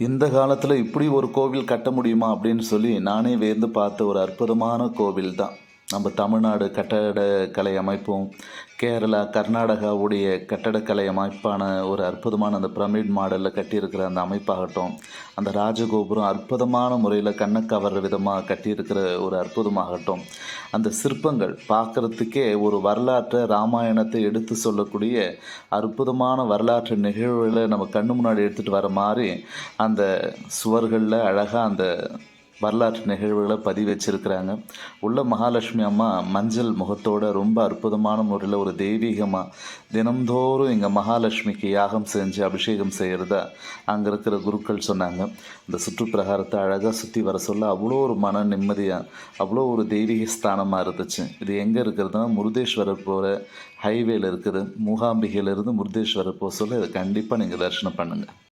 இந்த காலத்தில் இப்படி ஒரு கோவில் கட்ட முடியுமா அப்படின்னு சொல்லி நானே வேந்து பார்த்த ஒரு அற்புதமான கோவில் தான் நம்ம தமிழ்நாடு கட்டடக்கலை அமைப்பும் கேரளா கர்நாடகாவுடைய கட்டடக்கலை அமைப்பான ஒரு அற்புதமான அந்த பிரமிட் மாடலில் கட்டியிருக்கிற அந்த அமைப்பாகட்டும் அந்த ராஜகோபுரம் அற்புதமான முறையில் கண்ணை கவர்ற விதமாக கட்டியிருக்கிற ஒரு அற்புதமாகட்டும் அந்த சிற்பங்கள் பார்க்குறதுக்கே ஒரு வரலாற்றை ராமாயணத்தை எடுத்து சொல்லக்கூடிய அற்புதமான வரலாற்று நிகழ்வுகளை நம்ம கண்ணு முன்னாடி எடுத்துகிட்டு வர மாதிரி அந்த சுவர்களில் அழகாக அந்த வரலாற்று நிகழ்வுகளை பதிவு வச்சிருக்கிறாங்க உள்ள மகாலட்சுமி அம்மா மஞ்சள் முகத்தோட ரொம்ப அற்புதமான முறையில் ஒரு தெய்வீகமாக தினம்தோறும் இங்கே மகாலட்சுமிக்கு யாகம் செஞ்சு அபிஷேகம் செய்கிறதா அங்கே இருக்கிற குருக்கள் சொன்னாங்க. இந்த சுற்றுப்பிரகாரத்தை அழகாக சுற்றி வர சொல்ல அவ்வளோ ஒரு மன நிம்மதியாக அவ்வளோ ஒரு தெய்வீக ஸ்தானமாக இருந்துச்சு. இது எங்கே இருக்கிறதுனா முருதேஸ்வரர் போகிற ஹைவேல இருக்குது. மூகாம்பிகையிலேருந்து முருதேஸ்வரர் போக சொல்ல இதை கண்டிப்பாக நீங்கள் தரிசனம் பண்ணுங்கள்